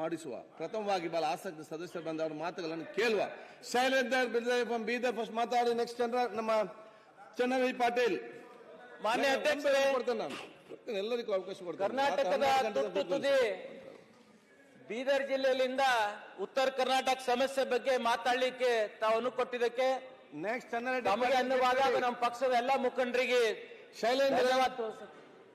ಮಾಡಿಸುವ. ಪ್ರಥಮವಾಗಿ ಬಹಳ ಆಸಕ್ತಿ ಸದಸ್ಯರು ಬಂದ ಅವರ ಮಾತುಗಳನ್ನು ಕೇಳುವ. ಶೈಲೇಂದರ್ ಬೀದರ್ ಫಸ್ಟ್ ಮಾತಾಡಿ ನೆಕ್ಸ್ಟ್ ಚಂದ್ರ ನಮ್ಮ ಚನ್ನವಿ ಪಾಟೀಲ್. ಮಾನ್ಯ ಅಧ್ಯಕ್ಷರೇ ಕೊಡ್ತೇನೆ ನಾನು. ಎಲ್ಲರಿಗೂ ಅವಕಾಶ ಕೊಡ್ತೇನೆ. ಕರ್ನಾಟಕದ ತುರ್ತು ತುದಿ. ಬೀದರ್ ಜಿಲ್ಲೆಯಿಂದ ಉತ್ತರ ಕರ್ನಾಟಕ ಸಮಸ್ಯೆ ಬಗ್ಗೆ ಮಾತಾಡ್ಲಿಕ್ಕೆ ತಾವನ್ನು ಕೊಟ್ಟಿದ್ದಕ್ಕೆ ನೆಕ್ಸ್ಟ್ ಪಾಟೀಲ್ ಅನ್ನುವಾಗ ನಮ್ಮ ಪಕ್ಷದ ಎಲ್ಲ ಮುಖಂಡರಿಗೆ ಶೈಲೇಂದ್ರ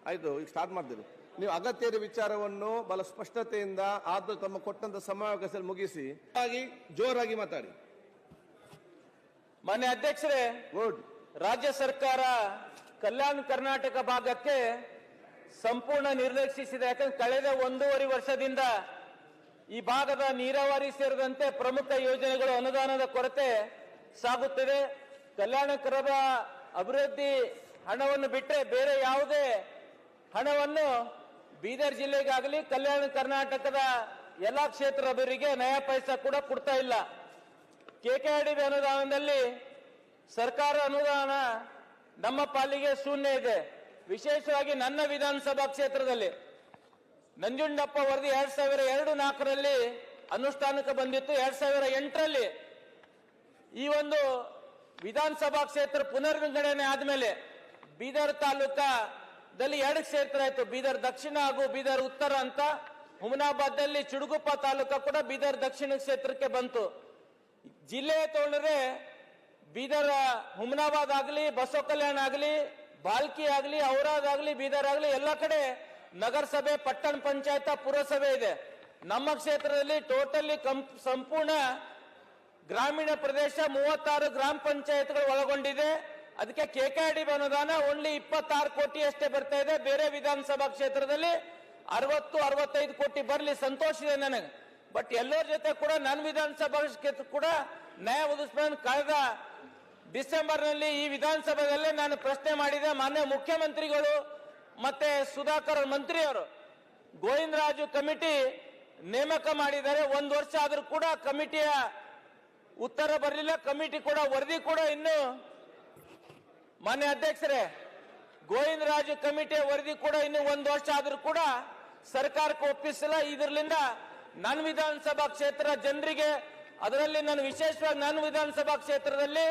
ಆಯ್ತು ಈಗ ಸ್ಟಾರ್ಟ್ ಮಾಡ್ತೀರಿ ನೀವು ಅಗತ್ಯದ ವಿಚಾರವನ್ನು ಬಹಳ ಸ್ಪಷ್ಟತೆಯಿಂದ ಆದ ತಮ್ಮ ಕೊಟ್ಟಂತ ಸಮಾವೇಶದಲ್ಲಿ ಮುಗಿಸಿ ಹಾಗಾಗಿ ಜೋರಾಗಿ ಮಾತಾಡಿ. ಮಾನ್ಯ ಅಧ್ಯಕ್ಷರೇ ಗುಡ್ ರಾಜ್ಯ ಸರ್ಕಾರ ಕಲ್ಯಾಣ ಕರ್ನಾಟಕ ಭಾಗಕ್ಕೆ ಸಂಪೂರ್ಣ ನಿರ್ಲಕ್ಷಿಸಿದೆ. ಯಾಕಂದ್ರೆ ಕಳೆದ ಒಂದೂವರೆ ವರ್ಷದಿಂದ ಈ ಭಾಗದ ನೀರಾವರಿ ಸೇರಿದಂತೆ ಪ್ರಮುಖ ಯೋಜನೆಗಳು ಅನುದಾನದ ಕೊರತೆ ಸಾಗುತ್ತಿದೆ. ಕಲ್ಯಾಣಕರದ ಅಭಿವೃದ್ಧಿ ಹಣವನ್ನು ಬಿಟ್ಟರೆ ಬೇರೆ ಯಾವುದೇ ಹಣವನ್ನು ಬೀದರ್ ಜಿಲ್ಲೆಗಾಗಲಿ ಕಲ್ಯಾಣ ಕರ್ನಾಟಕದ ಎಲ್ಲಾ ಕ್ಷೇತ್ರದವರಿಗೆ ನಯ ಪೈಸಾ ಕೂಡ ಕೊಡ್ತಾ ಇಲ್ಲ. ಕೆಕೆಆರ್ಡಿ ಅನುದಾನದಲ್ಲಿ ಸರ್ಕಾರ ಅನುದಾನ ನಮ್ಮ ಪಾಲಿಗೆ ಶೂನ್ಯ ಇದೆ. ವಿಶೇಷವಾಗಿ ನನ್ನ ವಿಧಾನಸಭಾ ಕ್ಷೇತ್ರದಲ್ಲಿ ನಂಜುಂಡಪ್ಪ ವರದಿ ಎರಡ್ ಸಾವಿರ ಎರಡು ನಾಲ್ಕರಲ್ಲಿ ಅನುಷ್ಠಾನಕ್ಕೆ ಬಂದಿತ್ತು. ಎರಡ್ ಸಾವಿರ ಎಂಟರಲ್ಲಿ ಈ ಒಂದು ವಿಧಾನಸಭಾ ಕ್ಷೇತ್ರ ಪುನರ್ವಿಂಗಡಣೆ ಆದ್ಮೇಲೆ ಬೀದರ್ ತಾಲೂಕದಲ್ಲಿ ಎರಡು ಕ್ಷೇತ್ರ ಆಯ್ತು. ಬೀದರ್ ದಕ್ಷಿಣ ಹಾಗೂ ಬೀದರ್ ಉತ್ತರ ಅಂತ. ಹುಮನಾಬಾದ್ನಲ್ಲಿ ಚುಡುಗುಪ್ಪ ತಾಲೂಕ ಕೂಡ ಬೀದರ್ ದಕ್ಷಿಣ ಕ್ಷೇತ್ರಕ್ಕೆ ಬಂತು. ಜಿಲ್ಲೆ ತಗೊಂಡ್ರೆ ಬೀದರ್ ಹುಮನಾಬಾದ್ ಆಗಲಿ ಬಸವ ಕಲ್ಯಾಣ ಆಗಲಿ, ಬಾಲ್ಕಿ ಆಗಲಿ, ಔರಾದ್ ಆಗಲಿ, ಬೀದರ್ ಆಗಲಿ, ಎಲ್ಲ ಕಡೆ ನಗರಸಭೆ, ಪಟ್ಟಣ ಪಂಚಾಯತ, ಪುರಸಭೆ ಇದೆ. ನಮ್ಮ ಕ್ಷೇತ್ರದಲ್ಲಿ ಟೋಟಲಿ ಸಂಪೂರ್ಣ ಗ್ರಾಮೀಣ ಪ್ರದೇಶ, ಮೂವತ್ತಾರು ಗ್ರಾಮ ಪಂಚಾಯತ್ಗಳು ಒಳಗೊಂಡಿದೆ. ಅದಕ್ಕೆ ಕೆಕೆಡಿ ಅನುದಾನ ಓನ್ಲಿ ಇಪ್ಪತ್ತಾರು ಕೋಟಿ ಅಷ್ಟೇ ಬರ್ತಾ ಇದೆ. ಬೇರೆ ವಿಧಾನಸಭಾ ಕ್ಷೇತ್ರದಲ್ಲಿ ಅರವತ್ತು, ಅರವತ್ತೈದು ಕೋಟಿ ಬರಲಿ, ಸಂತೋಷ ಇದೆ ನನಗೆ. ಬಟ್ ಎಲ್ಲರ ಜೊತೆ ಕೂಡ ನನ್ನ ವಿಧಾನಸಭಾ ಕ್ಷೇತ್ರ ಕೂಡ ನ್ಯಾಯ ಒದಗಿಸ್ಬೇಕು ಕಳೆದ ಡಿಸೆಂಬರ್ನಲ್ಲಿ ಈ ವಿಧಾನಸಭೆಯಲ್ಲಿ ನಾನು ಪ್ರಶ್ನೆ ಮಾಡಿದೆ. ಮಾನ್ಯ ಮುಖ್ಯಮಂತ್ರಿಗಳು ಮತ್ತೆ ಸುಧಾಕರ್ ಮಂತ್ರಿಯವರು, ಗೋವಿಂದರಾಜು ಕಮಿಟಿ ನೇಮಕ ಮಾಡಿದ್ದಾರೆ. ಒಂದು ವರ್ಷ ಆದರೂ ಕೂಡ ಕಮಿಟಿಯ ಉತ್ತರ ಬರಲಿಲ್ಲ. ಕಮಿಟಿ ಕೂಡ ವರದಿ ಕೂಡ ಇನ್ನು ಮಾನ್ಯ ಅಧ್ಯಕ್ಷರೇ, ಗೋವಿಂದರಾಜು ಕಮಿಟಿ ವರದಿ ಕೂಡ ಇನ್ನು ಒಂದು ವರ್ಷ ಆದರೂ ಕೂಡ ಸರ್ಕಾರಕ್ಕೆ ಒಪ್ಪಿಸಲ್ಲ. ಇದರಿಂದ ನನ್ನ ವಿಧಾನಸಭಾ ಕ್ಷೇತ್ರ ಜನರಿಗೆ, ಅದರಲ್ಲಿ ನಾನು ವಿಶೇಷವಾಗಿ ನನ್ನ ವಿಧಾನಸಭಾ ಕ್ಷೇತ್ರದಲ್ಲಿ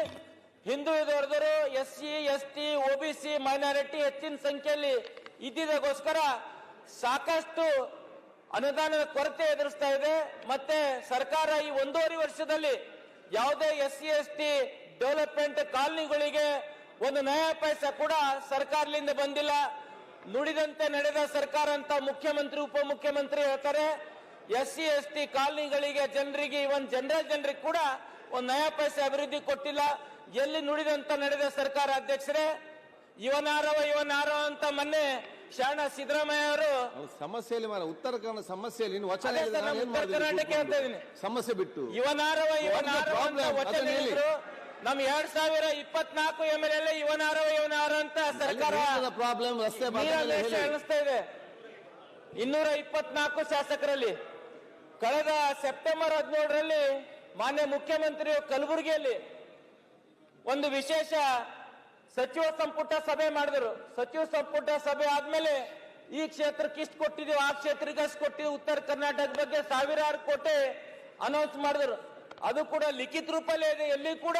ಹಿಂದುಳಿದವರೆದರು S C S T OBC minority ಹೆಚ್ಚಿನ ಸಂಖ್ಯೆಯಲ್ಲಿ ಇದ್ದಿದ್ದಕ್ಕೋಸ್ಕರ ಸಾಕಷ್ಟು ಅನುದಾನದ ಕೊರತೆ ಎದುರಿಸ್ತಾ ಇದೆ. ಮತ್ತೆ ಸರ್ಕಾರ ಈ ಒಂದೂವರೆ ವರ್ಷದಲ್ಲಿ ಯಾವುದೇ S C S T development ಕಾಲನಿಗಳಿಗೆ ಒಂದು ನಯ ಪೈಸೆ ಕೂಡ ಸರ್ಕಾರದಿಂದ ಬಂದಿಲ್ಲ. ನುಡಿದಂತೆ ನಡೆದ ಸರ್ಕಾರ ಅಂತ ಮುಖ್ಯಮಂತ್ರಿ ಉಪಮುಖ್ಯಮಂತ್ರಿ ಹೇಳ್ತಾರೆ. ಎಸ್ ಸಿ ಎಸ್ ಟಿ ಕಾಲನಿಗಳಿಗೆ ಜನರಿಗೆ ಇವನ್ ಜನರಲ್ ಜನರಿಗೆ ಕೂಡ ಒಂದು ನಯ ಪೈಸೆ ಅಭಿವೃದ್ಧಿ ಕೊಟ್ಟಿಲ್ಲ. ಎಲ್ಲಿ ನುಡಿದಂತ ನಡೆದ ಸರ್ಕಾರ ಅಧ್ಯಕ್ಷರೇ? ಇವನಾರವ ಇವನಾರವ ಅಂತ ಮೊನ್ನೆ ಶರಣ ಸಿದ್ದರಾಮಯ್ಯ ಅವರು ಸಮಸ್ಯೆ ಉತ್ತರ ಕನ್ನಡ ಸಮಸ್ಯೆ ಉತ್ತರ ಕರ್ನಾಟಕ ಇದ್ದೀನಿ. ಸಮಸ್ಯೆ ಬಿಟ್ಟು. ಇವನಾರವ ಇವನಾರವ ಅಂತ? ವಚನ ಹೇಳಿದ್ರು. ನಮ್ ಎರಡ್ ಸಾವಿರ ಇಪ್ಪತ್ನಾಲ್ಕು ಎಂ ಎಲ್ ಎಲ್ ಇವನಾರ ಅಂತ ಸರ್ಕಾರ ಪ್ರಾಬ್ಲಮ್ ರಸ್ತೆ. ಅನಿಸ್ತಾ ಇದೆ. ಇನ್ನೂರ ಇಪ್ಪತ್ನಾಲ್ಕು ಶಾಸಕರಲ್ಲಿ ಕಳೆದ ಸೆಪ್ಟೆಂಬರ್ ಹದಿನೇಳರಲ್ಲಿ ಮಾನ್ಯ ಮುಖ್ಯಮಂತ್ರಿ ಕಲಬುರಗಿಯಲ್ಲಿ ಒಂದು ವಿಶೇಷ ಸಚಿವ ಸಂಪುಟ ಸಭೆ ಮಾಡಿದ್ರು. ಸಚಿವ ಸಂಪುಟ ಸಭೆ ಆದ್ಮೇಲೆ ಈ ಕ್ಷೇತ್ರಕ್ಕೆ ಇಷ್ಟು ಕೊಟ್ಟಿದೀವಿ ಆ ಕ್ಷೇತ್ರಕ್ಕೆ ಅಷ್ಟು ಕೊಟ್ಟಿದ್ದೀವಿ ಉತ್ತರ ಕರ್ನಾಟಕ ಬಗ್ಗೆ ಸಾವಿರಾರು ಕೋಟಿ ಅನೌನ್ಸ್ ಮಾಡಿದ್ರು. ಅದು ಕೂಡ ಲಿಖಿತ ರೂಪಲ್ಲೇ ಇದೆ. ಎಲ್ಲಿ ಕೂಡ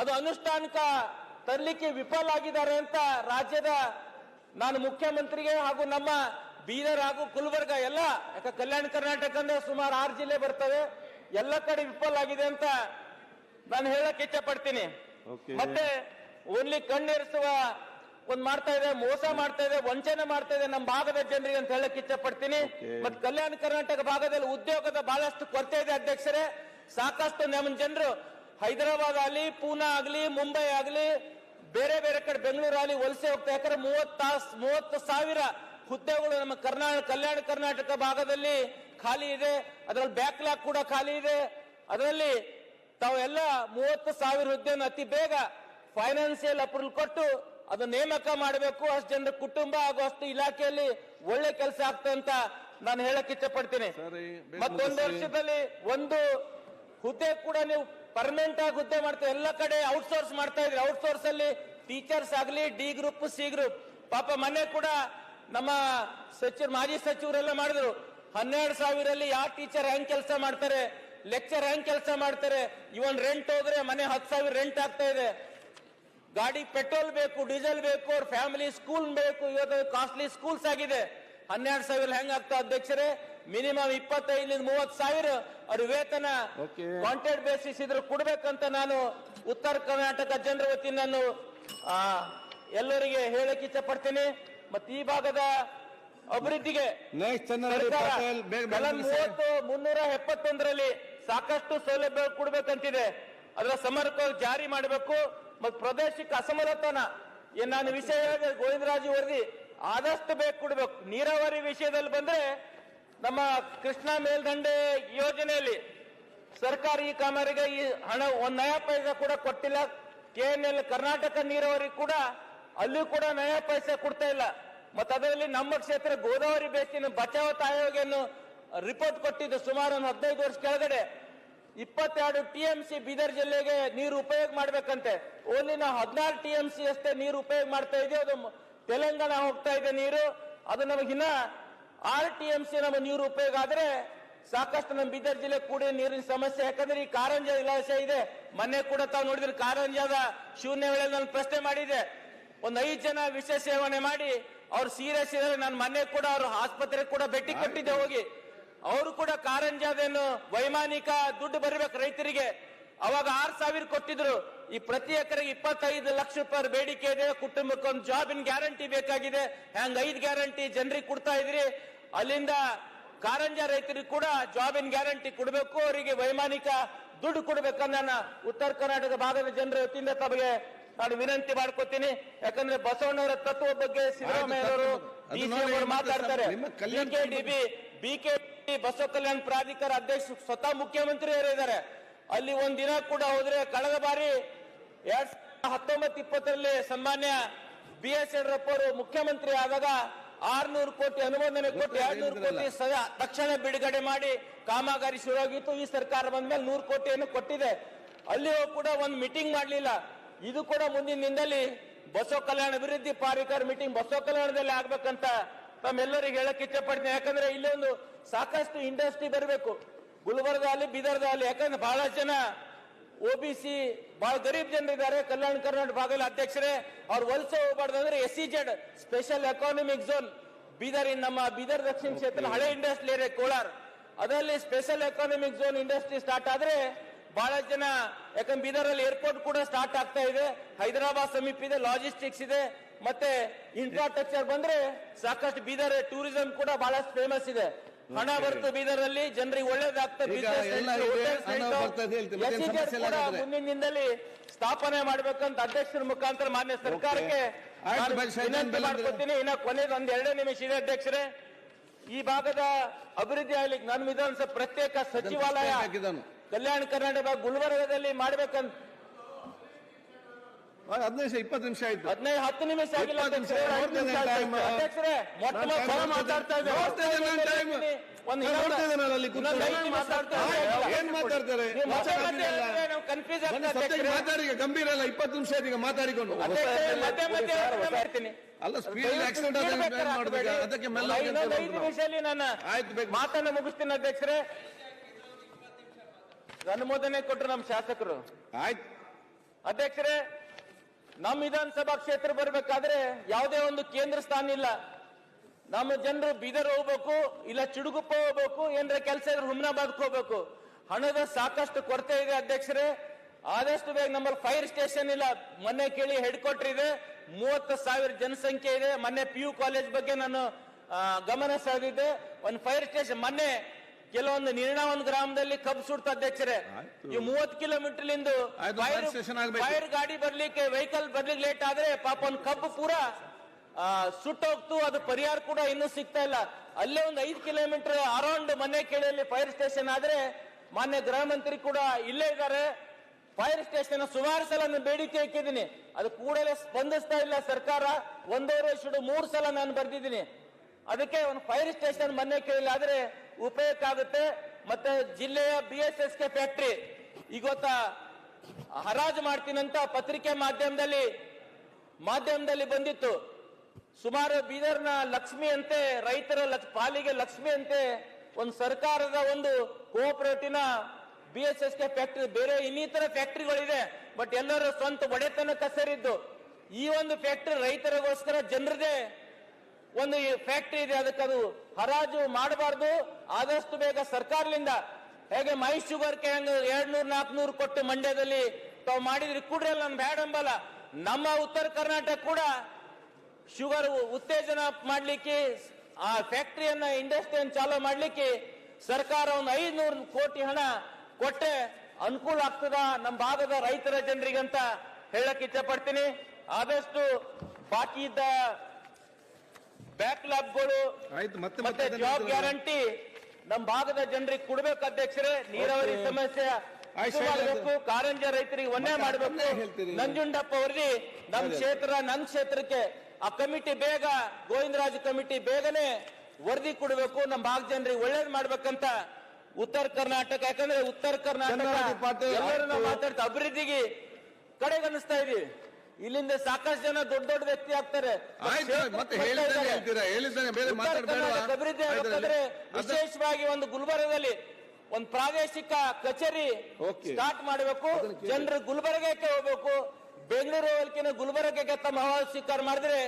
ಅದು ಅನುಷ್ಠಾನಕ ತರಲಿಕ್ಕೆ ವಿಫಲ ಆಗಿದ್ದಾರೆ ಅಂತ ರಾಜ್ಯದ ನಾನು ಮುಖ್ಯಮಂತ್ರಿಗೆ ಹಾಗೂ ನಮ್ಮ ಬೀದರ್ ಹಾಗೂ ಗುಲ್ಬರ್ಗ ಎಲ್ಲ ಯಾಕ ಕಲ್ಯಾಣ ಕರ್ನಾಟಕ ಅಂದ್ರೆ ಸುಮಾರು ಆರು ಜಿಲ್ಲೆ ಬರ್ತವೆ ಎಲ್ಲ ಕಡೆ ವಿಫಲ ಆಗಿದೆ ಅಂತ ನಾನು ಹೇಳಕ್ ಇಚ್ಛೆ ಪಡ್ತೀನಿ ಮತ್ತೆ ಓನ್ಲಿ ಕಣ್ಣಿರಿಸುವ ಒಂದ್ ಮಾಡ್ತಾ ಇದೆ ಮೋಸ ಮಾಡ್ತಾ ಇದೆ ವಂಚನೆ ಮಾಡ್ತಾ ಇದೆ ನಮ್ಮ ಭಾಗದ ಜನರಿಗೆ ಅಂತ ಹೇಳಕ್ ಇಚ್ಛೆ ಪಡ್ತೀನಿ ಮತ್ತೆ ಕಲ್ಯಾಣ ಕರ್ನಾಟಕ ಭಾಗದಲ್ಲಿ ಉದ್ಯೋಗದ ಬಹಳಷ್ಟು ಕೊರತೆ ಇದೆ ಅಧ್ಯಕ್ಷರೇ. ಸಾಕಷ್ಟು ನಮ್ಮ ಜನರು ಹೈದರಾಬಾದ್ ಆಗಲಿ ಪೂನಾ ಆಗಲಿ ಮುಂಬೈ ಆಗಲಿ ಬೇರೆ ಬೇರೆ ಕಡೆ ಬೆಂಗಳೂರು ಆಗಲಿ ವಲಸೆ ಹೋಗ್ತಾ ಯಾಕಂದ್ರೆ ಮೂವತ್ತು ತಾಸು ಮೂವತ್ತು ಸಾವಿರ ಹುದ್ದೆಗಳು ನಮ್ಮ ಕರ್ನಾಟಕ ಕಲ್ಯಾಣ ಕರ್ನಾಟಕ ಭಾಗದಲ್ಲಿ ಖಾಲಿ ಇದೆ. ಅದರಲ್ಲಿ ಬ್ಯಾಕ್ಲಾಗ್ ಕೂಡ ಖಾಲಿ ಇದೆ. ಅದರಲ್ಲಿ ತಾವೆಲ್ಲ ಮೂವತ್ತು ಸಾವಿರ ಹುದ್ದೆಯನ್ನು ಅತಿ ಬೇಗ ಫೈನಾನ್ಸಿಯಲ್ ಅಪ್ರೂವಲ್ ಕೊಟ್ಟು ಅದು ನೇಮಕ ಮಾಡಬೇಕು. ಅಷ್ಟು ಜನರ ಕುಟುಂಬ ಹಾಗೂ ಅಷ್ಟು ಇಲಾಖೆಯಲ್ಲಿ ಒಳ್ಳೆ ಕೆಲಸ ಆಗ್ತದೆ ಅಂತ ನಾನು ಹೇಳಕ್ ಇಚ್ಛೆ ಪಡ್ತೀನಿ ಮತ್ತೊಂದು ವರ್ಷದಲ್ಲಿ ಒಂದು ಹುದ್ದೆ ಕೂಡ ನೀವು ಪರ್ಮನೆಂಟ್ ಆಗಿ ಹುದ್ದೆ ಮಾಡ್ತಾ, ಎಲ್ಲ ಕಡೆ ಔಟ್ಸೋರ್ಸ್ ಮಾಡ್ತಾ ಇದ್ರು. ಔಟ್ಸೋರ್ಸ್ ಅಲ್ಲಿ ಟೀಚರ್ಸ್ ಆಗಲಿ ಡಿ ಗ್ರೂಪ್ ಸಿ ಗ್ರೂಪ್ ಪಾಪ ಮನೆ ಕೂಡ ನಮ್ಮ ಸಚಿವ, ಮಾಜಿ ಸಚಿವರೆಲ್ಲ ಮಾಡಿದ್ರು. ಹನ್ನೆರಡು ಸಾವಿರಲ್ಲಿ ಯಾವ ಟೀಚರ್ ಹೆಂಗ್ ಕೆಲಸ ಮಾಡ್ತಾರೆ ಲೆಕ್ಚರ್ ಹೆಂಗ್ ಕೆಲಸ ಮಾಡ್ತಾರೆ, ಇವನ್ ರೆಂಟ್ ಹೋದ್ರೆ ಮನೆ ಹತ್ತು ಸಾವಿರ ರೆಂಟ್ ಆಗ್ತಾ ಇದೆ. ಗಾಡಿ ಪೆಟ್ರೋಲ್ ಬೇಕು ಡೀಸೆಲ್ ಬೇಕು, ಅವ್ರ ಫ್ಯಾಮಿಲಿ ಸ್ಕೂಲ್ ಬೇಕು, ಇವತ್ತು ಕಾಸ್ಟ್ಲಿ ಸ್ಕೂಲ್ಸ್ ಆಗಿದೆ. ಹನ್ನೆರಡು ಸಾವಿರ ಹೆಂಗ್ ಆಗ್ತಾ, ಅಧ್ಯಕ್ಷರೇ? ಮಿನಿಮಮ್ ಇಪ್ಪತ್ತೈದರಿಂದ ಮೂವತ್ತು ಸಾವಿರ ಅವ್ರ ವೇತನ. ಕಾಂಟ್ರಾಕ್ಟ್ ಬೇಸಿಸ್ ಇದ್ರೆ ಕೊಡ್ಬೇಕಂತ ನಾನು ಉತ್ತರ ಕರ್ನಾಟಕ ಜನರ ವತಿಯಿಂದ ನಾನು ಎಲ್ಲರಿಗೆ ಹೇಳಕ್ ಇಚ್ಛಪಡ್ತೀನಿ ಮತ್ತೆ ಈ ಭಾಗದ ಅಭಿವೃದ್ಧಿಗೆ. ಮೂವತ್ತು ಮುನ್ನೂರ ಎಪ್ಪತ್ತೊಂದರಲ್ಲಿ ಸಾಕಷ್ಟು ಸೌಲಭ್ಯ ಕೊಡ್ಬೇಕಂತಿದೆ ಅದರ ಸಮರ್ಪಕ ಜಾರಿ ಮಾಡಬೇಕು ಮತ್ತು ಪ್ರದೇಶಕ್ಕೆ ಅಸಮತೋಲನ ಏನ್ ನಾನು ವಿಷಯ ಹೇಳಿದೆ ಗೋವಿಂದರಾಜು ವರದಿ ಆದಷ್ಟು ಬೇಕು ಕೊಡ್ಬೇಕು ನೀರಾವರಿ ವಿಷಯದಲ್ಲಿ ಬಂದ್ರೆ ನಮ್ಮ ಕೃಷ್ಣ ಮೇಲ್ದಂಡೆ ಯೋಜನೆಯಲ್ಲಿ ಸರ್ಕಾರ ಈ ಕಾಮಗಾರಿಗೆ ಈ ಹಣ, ಒಂದು ನಯಾ ಪೈಸೆ ಕೂಡ ಕೊಟ್ಟಿಲ್ಲ. ಕೆ ಎನ್ ಎಲ್ ಕರ್ನಾಟಕ ನೀರಾವರಿ ಕೂಡ ಅಲ್ಲೂ ಕೂಡ ನಯಾ ಪೈಸೆ ಕೊಡ್ತಾ ಇಲ್ಲ. ಮತ್ತೆ ಅದರಲ್ಲಿ ನಮ್ಮ ಕ್ಷೇತ್ರ ಗೋದಾವರಿ ಬೇಸಿನ ಬಚಾವತ್ ಆಯೋಗವನ್ನು ರಿಪೋರ್ಟ್ ಕೊಟ್ಟಿದ್ದು ಸುಮಾರು ಒಂದು ಹದಿನೈದು ವರ್ಷ ಕೆಳಗಡೆ. ಇಪ್ಪತ್ತೆರಡು ಟಿಎಂಸಿ ಬೀದರ್ ಜಿಲ್ಲೆಗೆ ನೀರು ಉಪಯೋಗ ಮಾಡ್ಬೇಕಂತೆ. ಓನ್ಲಿ ನಾವು ಹದಿನಾರು ಟಿಎಂಸಿ ಅಷ್ಟೇ ನೀರು ಉಪಯೋಗ ಮಾಡ್ತಾ ಇದೀವಿ ಅದು ತೆಲಂಗಾಣ ಹೋಗ್ತಾ ಇದೆ ನೀರು. ಅದು ನಮಗಿನ್ನ ಆರು ಸಿ ನಮ್ಮ ನೀರು ಉಪಯೋಗ ಆದ್ರೆ ಸಾಕಷ್ಟು ನಮ್ಮ ಬೀದರ್ ಜಿಲ್ಲೆ ಕೂಡ ನೀರಿನ ಸಮಸ್ಯೆ. ಯಾಕಂದ್ರೆ ಈ ಕಾರಂಜ ಇಲಾಖೆ ಇದೆ. ಮೊನ್ನೆ ಕೂಡ ತಾವು ನೋಡಿದ್ರೆ ಕಾರಂಜದ ಶೂನ್ಯ ವೇಳೆ ನಾನು ಪ್ರಶ್ನೆ ಮಾಡಿದೆ. ಒಂದ್ ಐದು ಜನ ವಿಷ ಸೇವನೆ ಮಾಡಿ ಅವ್ರು ಸೀರಿಯಸ್ ಇದ್ರೆ ನಾನು ಮೊನ್ನೆ ಕೂಡ ಅವ್ರ ಆಸ್ಪತ್ರೆಗೆ ಕೂಡ ಭೇಟಿ ಕಟ್ಟಿದ್ದೆ ಹೋಗಿ. ಅವರು ಕೂಡ ಕಾರಂಜಾದೇನು ವೈಮಾನಿಕ ದುಡ್ಡು ಬರಬೇಕು ರೈತರಿಗೆ. ಅವಾಗ ಆರ್ ಸಾವಿರ ಕೊಟ್ಟಿದ್ರು. ಈ ಪ್ರತಿ ಎಕರೆಗೆ ಇಪ್ಪತ್ತೈದು ಲಕ್ಷ ರೂಪಾಯಿ ಬೇಡಿಕೆ ಇದೆ. ಕುಟುಂಬಕ್ಕೆ ಒಂದು ಜಾಬಿನ ಗ್ಯಾರಂಟಿ ಬೇಕಾಗಿದೆ. ಹ್ಯಾಂಗ ಐದು ಗ್ಯಾರಂಟಿ ಜನರಿಗೆ ಕೊಡ್ತಾ ಇದ್ರಿ ಅಲ್ಲಿಂದ ಕಾರಂಜ ರೈತರಿಗೆ ಕೂಡ ಜಾಬಿನ ಗ್ಯಾರಂಟಿ ಕೊಡಬೇಕು. ಅವರಿಗೆ ವೈಮಾನಿಕ ದುಡ್ಡು ಕೊಡ್ಬೇಕು ನಾನು ಉತ್ತರ ಕರ್ನಾಟಕ ಭಾಗದ ಜನರ ವತಿಯಿಂದ ತಮಗೆ ನಾನು ವಿನಂತಿ ಮಾಡ್ಕೋತೀನಿ. ಯಾಕಂದ್ರೆ ಬಸವಣ್ಣವರ ತತ್ವ ಬಗ್ಗೆ ಸಿದ್ದರಾಮಯ್ಯ ಮಾತಾಡ್ತಾರೆ. ಬಿಕೆಡಿಬಿ ಬಿಕೆಪಿ ಬಸವ ಕಲ್ಯಾಣ ಪ್ರಾಧಿಕಾರ ಅಧ್ಯಕ್ಷ ಸ್ವತಃ ಮುಖ್ಯಮಂತ್ರಿಯವರು ಇದ್ದಾರೆ. ಅಲ್ಲಿ ಒಂದ್ ದಿನ ಕೂಡ ಹೋದ್ರೆ ಕಳೆದ ಬಾರಿ ಎರಡ್ ಸಾವಿರದ ಹತ್ತೊಂಬತ್ತು ಇಪ್ಪತ್ತರಲ್ಲಿ ಸನ್ಮಾನ್ಯ ಬಿ ಎಸ್ ಯಡಿಯೂರಪ್ಪ ಅವರು ಮುಖ್ಯಮಂತ್ರಿ ಆದಾಗ ಆರ್ನೂರು ಕೋಟಿ ಅನುಮೋದನೆ ಕೊಟ್ಟು ಎರಡ್ನೂರು ಕೋಟಿ ಸದಾ ತಕ್ಷಣ ಬಿಡುಗಡೆ ಮಾಡಿ ಕಾಮಗಾರಿ ಶುರುವಾಗಿತ್ತು. ಈ ಸರ್ಕಾರ ಬಂದ ಮೇಲೆ ನೂರು ಕೋಟಿಯನ್ನು ಕೊಟ್ಟಿದೆ. ಅಲ್ಲಿ ಕೂಡ ಒಂದು ಮೀಟಿಂಗ್ ಮಾಡಲಿಲ್ಲ. ಇದು ಕೂಡ ಮುಂದಿನ ದಿನದಲ್ಲಿ ಬಸವ ಕಲ್ಯಾಣ ಅಭಿವೃದ್ಧಿ ಪಾರಿಕರ್ ಮೀಟಿಂಗ್ ಬಸವ ಕಲ್ಯಾಣದಲ್ಲಿ ಆಗ್ಬೇಕಂತ ತಮ್ಮೆಲ್ಲರಿಗೆ ಹೇಳಕ್ ಇಚ್ಛಪಡ್ತೀನಿ ಯಾಕಂದ್ರೆ ಇಲ್ಲಿ ಒಂದು ಸಾಕಷ್ಟು ಇಂಡಸ್ಟ್ರಿ ಬರಬೇಕು. ಗುಲ್ಬರ್ಗಾಲಿ ಬೀದರ್ದಲ್ಲಿ ಯಾಕಂದ್ರೆ ಬಹಳಷ್ಟು ಜನ ಒ ಬಿ ಸಿ ಬಹಳ ಗರೀಬ್ ಜನರಿದ್ದಾರೆ ಕಲ್ಯಾಣ ಕರ್ನಾಟಕ ಭಾಗದಲ್ಲಿ ಅಧ್ಯಕ್ಷರೇ ಅವ್ರು ವಲಸೆ ಹೋಗ್ಬಾರ್ದು ಅಂದ್ರೆ S E Z special economic zone Bidar in ನಮ್ಮ ಬೀದರ್ ದಕ್ಷಿಣ ಕ್ಷೇತ್ರ ಹಳೆ ಇಂಡಸ್ಟ್ರಿ ಏರಿಯಾ ಕೋಲಾರ್. ಅದರಲ್ಲಿ special economic zone industry start ಆದ್ರೆ ಬಹಳ ಜನ ಯಾಕಂದ್ರೆ ಬೀದರ್ ಅಲ್ಲಿ ಏರ್ಪೋರ್ಟ್ ಕೂಡ ಸ್ಟಾರ್ಟ್ ಆಗ್ತಾ ಇದೆ. ಹೈದರಾಬಾದ್ ಸಮೀಪ ಇದೆ ಲಾಜಿಸ್ಟಿಕ್ಸ್ ಇದೆ ಮತ್ತೆ ಇನ್ಫ್ರಾಸ್ಟ್ರಕ್ಚರ್ ಬಂದ್ರೆ ಸಾಕಷ್ಟು ಬೀದರ್ ಟೂರಿಸಂ ಕೂಡ ಬಹಳಷ್ಟು ಫೇಮಸ್ ಇದೆ. ಹಣ ಬರ್ತು ಬೀದರಲ್ಲಿ ಜನರಿಗೆ ಒಳ್ಳೇದಾಗ್ತದೆ? ಮುಂದಿನ ದಿನದಲ್ಲಿ ಸ್ಥಾಪನೆ ಮಾಡ್ಬೇಕಂತ ಅಧ್ಯಕ್ಷರ ಮುಖಾಂತರ ಮಾನ್ಯ ಸರ್ಕಾರಕ್ಕೆ ನಾನು ವಿನಂತಿ ಮಾಡ್ಕೊತೀನಿ. ಇನ್ನ ಕೊನೆಗೆ ಒಂದ್ ಎರಡೇ ನಿಮಿಷ ಇದೆ ಅಧ್ಯಕ್ಷರೇ. ಈ ಭಾಗದ ಅಭಿವೃದ್ಧಿ ಆಗ್ಲಿಕ್ಕೆ ನನ್ನ ವಿಧಾನಸಭೆ ಪ್ರತ್ಯೇಕ ಸಚಿವಾಲಯ ಕಲ್ಯಾಣ ಕರ್ನಾಟಕ ಗುಲ್ಬರ್ಗದಲ್ಲಿ ಮಾಡ್ಬೇಕಂತ ಹದಿನೈದು ನಿಮಿಷ ಇಪ್ಪತ್ತು ನಿಮಿಷ ಆಯ್ತು. ಹದಿನೈದು ಹತ್ತು ನಿಮಿಷ ಆಗಿಲ್ಲ ಇಪ್ಪತ್ತು ನಿಮಿಷ, ಅಧ್ಯಕ್ಷರೇ, ಐದು ನೋಡ್ತೇನೆ ನಿಮಿಷ ಆಯ್ತು. time. ಅಧ್ಯಕ್ಷರೇ. ಮೊಟ್ಟ ಮೊದಲು time ಮಾತಾಡ್ತಾ ಇದ್ದೆ ನೋಡ್ತೇನೆ ನಾನು time. ಒಂದು ನಾನು ನೋಡ್ತೇನೆ ನಾನು ಅಲ್ಲಿ ಕೂತ್ಕೊಂಡು. ಇನ್ನೊಂದು ಐದು ಮಾತಾಡ್ತಾ ಇದ್ದೆ. ಏನ್ ಮಾತಾಡ್ತಾರೆ? ನೀವು ನಾವು ಆಗ್ತದೆ ಅಧ್ಯಕ್ಷರೇ. ಮಾತಾಡಿ ಗಂಭೀರ ಅಲ್ಲ ಇಪ್ಪತ್ತು ನಿಮಿಷ ಆಯ್ತು ಈಗ ಮಾತಾಡಿಕೊಂಡು. ಅಧ್ಯಕ್ಷರೇ, ಮಾಡ್ತೀನಿ. ಅಲ್ಲ ಸ್ಪೀಡ್ ಆಕ್ಸಿಡೆಂಟ್ ಮಾಡ್ಬೇಕು? ಅದಕ್ಕೆ ಮೆಲ್ಲ ಇನ್ನೊಂದು ಐದು ನಿಮಿಷದಲ್ಲಿ ನಾನು ಆಯ್ತು ಬೇಕು. ಮಾತನ್ನ ಮುಗಿಸ್ತೀನಿ ಅಧ್ಯಕ್ಷರೇ. ಅನುಮೋದನೆ ಕೊಟ್ರು ನಮ್ಮ ಶಾಸಕರು. ಆಯ್ತು. ಅಧ್ಯಕ್ಷರೇ ನಮ್ಮ ವಿಧಾನಸಭಾ ಕ್ಷೇತ್ರ ಬರಬೇಕಾದ್ರೆ ಯಾವುದೇ ಒಂದು ಕೇಂದ್ರ ಸ್ಥಾನ ಇಲ್ಲ. ನಮ್ಮ ಜನರು ಬೀದರ್ ಹೋಗ್ಬೇಕು, ಇಲ್ಲ ಚಿಡುಗುಪ್ಪ ಹೋಗ್ಬೇಕು, ಏನ್ರ ಕೆಲಸ ಇದ್ರೆ ಹುಮ್ನಾಬಾದ್ ಹೋಗ್ಬೇಕು. ಹಣದ ಸಾಕಷ್ಟು ಕೊರತೆ ಇದೆ ಅಧ್ಯಕ್ಷರೇ. ಆದಷ್ಟು ಬೇಗ ನಮ್ಮಲ್ಲಿ ಫೈರ್ ಸ್ಟೇಷನ್ ಇಲ್ಲ. ಮೊನ್ನೆ ಕೇಳಿ ಹೆಡ್ ಕ್ವಾರ್ಟರ್ ಇದೆ. ಮೂವತ್ತು ಸಾವಿರ ಜನಸಂಖ್ಯೆ ಇದೆ. ಮೊನ್ನೆ ಪಿ ಯು ಕಾಲೇಜ್ ಬಗ್ಗೆ ನಾನು ಗಮನ ಸೆಳೆದಿದ್ದೆ. ಒಂದು ಫೈರ್ ಸ್ಟೇಷನ್, ಮೊನ್ನೆ ಕೆಲವೊಂದು ನಿರ್ಣಾವನ್ ಗ್ರಾಮದಲ್ಲಿ ಕಬ್ಬು ಸುಡ್ತ ಅಧ್ಯಕ್ಷರೇ ಈ ಮೂವತ್ತು ಕಿಲೋಮೀಟರ್ ಆಗ್ಬೇಕು. ಫೈರ್ ಗಾಡಿ ಬರ್ಲಿಕ್ಕೆ ವೆಹಿಕಲ್ ಬರ್ಲಿಕ್ಕೆ ಲೇಟ್ ಆದ್ರೆ ಪಾಪ ಒಂದು ಕಬ್ಬು ಪೂರ ಸುಟ್ಟೋಗ್ತು ಅದು ಪರಿಹಾರ ಕೂಡ ಇನ್ನೂ ಸಿಗ್ತಾ ಇಲ್ಲ. ಅಲ್ಲೇ ಒಂದು ಐದು ಕಿಲೋಮೀಟರ್ ಅರೌಂಡ್ ಮನೆ ಕೇಳಿಯಲ್ಲಿ ಫೈರ್ ಸ್ಟೇಷನ್ ಆದ್ರೆ ಮಾನ್ಯ ಗೃಹ ಮಂತ್ರಿ ಕೂಡ ಇಲ್ಲೇ ಇದ್ದಾರೆ. ಫೈರ್ ಸ್ಟೇಷನ್ ಸುಮಾರು ಸಲ ನಾನು ಬೇಡಿಕೆ ಹಾಕಿದ್ದೀನಿ. ಅದು ಕೂಡಲೇ ಸ್ಪಂದಿಸ್ತಾ ಇಲ್ಲ ಸರ್ಕಾರ. ಒಂದೂವರೆ ವರ್ಷ ಮೂರು ಸಲ ನಾನು ಬರ್ದಿದ್ದೀನಿ. ಅದಕ್ಕೆ ಒಂದು ಫೈರ್ ಸ್ಟೇಷನ್ ಮೊನ್ನೆ ಕೇಳಿಲ್ಲ, ಆದ್ರೆ ಉಪಯೋಗ ಆಗುತ್ತೆ ಮತ್ತೆ ಜಿಲ್ಲೆಯ B S S K factory ಈಗ ಗೊತ್ತಾ? ಹರಾಜು ಮಾಡ್ತೀನಂತ ಪತ್ರಿಕೆ ಮಾಧ್ಯಮದಲ್ಲಿ ಮಾಧ್ಯಮದಲ್ಲಿ ಬಂದಿತ್ತು. ಸುಮಾರು ಬೀದರ್ನ ಲಕ್ಷ್ಮಿ ಅಂತೆ, ರೈತರ ಪಾಲಿಗೆ ಲಕ್ಷ್ಮಿ ಅಂತೆ, ಒಂದು ಸರ್ಕಾರದ ಒಂದು ಕೋಆಪರೇಟಿವ್ನ B S S K factory ಬೇರೆ ಇನ್ನಿತರ ಫ್ಯಾಕ್ಟ್ರಿಗಳಿದೆ ಬಟ್ ಎಲ್ಲರೂ ಸ್ವಂತ ಒಡೆತನ ಕಸರಿದ್ದು ಈ ಒಂದು ಫ್ಯಾಕ್ಟ್ರಿ ರೈತರಿಗೋಸ್ಕರ ಜನರದೇ ಒಂದು ಫ್ಯಾಕ್ಟರಿ ಇದೆ, ಅದಕ್ಕೆ ಅದು ಹರಾಜು ಮಾಡಬಾರ್ದು. ಆದಷ್ಟು ಬೇಗ ಸರ್ಕಾರದಿಂದ, ಹೇಗೆ ಮೈ ಶುಗರ್ ಕ್ಯಾನ್ ಎರಡ್ ನೂರ್ ನಾಲ್ಕನೂರು ಕೊಟ್ಟು ಮಂಡ್ಯದಲ್ಲಿ ತಾವು ಮಾಡಿದ್ರಿ, ಕೂಡ್ರೆ ನಾನು ಬ್ಯಾಡಂಬಲ ನಮ್ಮ ಉತ್ತರ ಕರ್ನಾಟಕ ಕೂಡ ಶುಗರ್ ಉತ್ತೇಜನ ಮಾಡ್ಲಿಕ್ಕೆ, ಆ ಫ್ಯಾಕ್ಟರಿಯನ್ನ ಇಂಡಸ್ಟ್ರಿಯನ್ನು ಚಾಲೂ ಮಾಡ್ಲಿಕ್ಕೆ ಸರ್ಕಾರ ಒಂದು ಐನೂರು ಕೋಟಿ ಹಣ ಕೊಟ್ಟೆ ಅನುಕೂಲ ಆಗ್ತದ? ನಮ್ಮ ಭಾಗದ ರೈತರ ಜನರಿಗೆ ಅಂತ ಹೇಳಕ್ ಇಚ್ಛಪಡ್ತೀನಿ ಆದಷ್ಟು ಬಾಕಿ ಇದ್ದ ಬ್ಯಾಕ್ಲಾಗ್ಗಳು ಆಯ್ತು ಮತ್ತೆ ಜಾಬ್ ಗ್ಯಾರಂಟಿ ನಮ್ಮ ಭಾಗದ ಜನರಿಗೆ ಕೊಡ್ಬೇಕು ಅಧ್ಯಕ್ಷರೇ. ನೀರಾವರಿ ಸಮಸ್ಯೆ ಮಾಡಬೇಕು ಕಾರಂಜ ರೈತರಿಗೆ ಒಂದೇ ಮಾಡಬೇಕು. ನಂಜುಂಡಪ್ಪ ವರದಿ ನಮ್ ಅದೇ. ಕ್ಷೇತ್ರ ನನ್ ಕ್ಷೇತ್ರಕ್ಕೆ ಆ ಕಮಿಟಿ ಬೇಗ ಗೋವಿಂದರಾಜ್ ಕಮಿಟಿ ಬೇಗನೆ ವರದಿ ಕೊಡಬೇಕು. ನಮ್ಮ ಭಾಗ ಜನರಿಗೆ ಒಳ್ಳೇದ್ ಮಾಡ್ಬೇಕಂತ ಉತ್ತರ ಕರ್ನಾಟಕ ಯಾಕಂದ್ರೆ ಉತ್ತರ ಕರ್ನಾಟಕ ಎಲ್ಲರೂ ನಾವು ಮಾತಾಡ್ತಾ ಅಭಿವೃದ್ಧಿಗೆ ಕಡೆಗಣಿಸ್ತಾ ಇದೀವಿ. ಇಲ್ಲಿಂದ ಸಾಕಷ್ಟು ಜನ ದೊಡ್ಡ ದೊಡ್ಡ ವ್ಯಕ್ತಿ ಆಗ್ತಾರೆ. ಅಭಿವೃದ್ಧಿ ಆಗಬೇಕಾದ್ರೆ ವಿಶೇಷವಾಗಿ ಒಂದು ಗುಲ್ಬರ್ಗದಲ್ಲಿ ಒಂದು ಪ್ರಾದೇಶಿಕ ಕಚೇರಿ. ಸ್ಟಾರ್ಟ್ ಮಾಡಬೇಕು. ಜನರು ಗುಲ್ಬರ್ಗಕ್ಕೆ ಹೋಗ್ಬೇಕು. ಬೆಂಗಳೂರು ಹೋಲ್ಕಿನ ಗುಲ್ಬರ್ಗಕ್ಕೆ ತಮ್ಮ ಅಹವಾಲು ಸ್ವೀಕಾರ ಮಾಡಿದ್ರೆ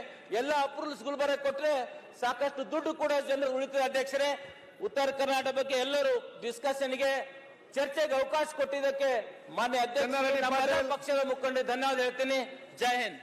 ಎಲ್ಲ ಅಪ್ರೂವಲ್ಸ್ ಗುಲ್ಬರ್ಗ ಕೊಟ್ರೆ ಸಾಕಷ್ಟು ದುಡ್ಡು ಕೂಡ ಜನರು ಉಳಿತದೆ. ಅಧ್ಯಕ್ಷರೇ ಉತ್ತರ ಕರ್ನಾಟಕ ಬಗ್ಗೆ ಎಲ್ಲರೂ ಡಿಸ್ಕಷನ್ಗೆ ಚರ್ಚೆಗೆ ಅವಕಾಶ ಕೊಟ್ಟಿದ್ದಕ್ಕೆ ಮಾನ್ಯ ಅಧ್ಯಕ್ಷ ಪಕ್ಷದ ಮುಖಂಡ ಧನ್ಯವಾದ ಹೇಳ್ತೀನಿ. ಜೈ ಹಿಂದ್.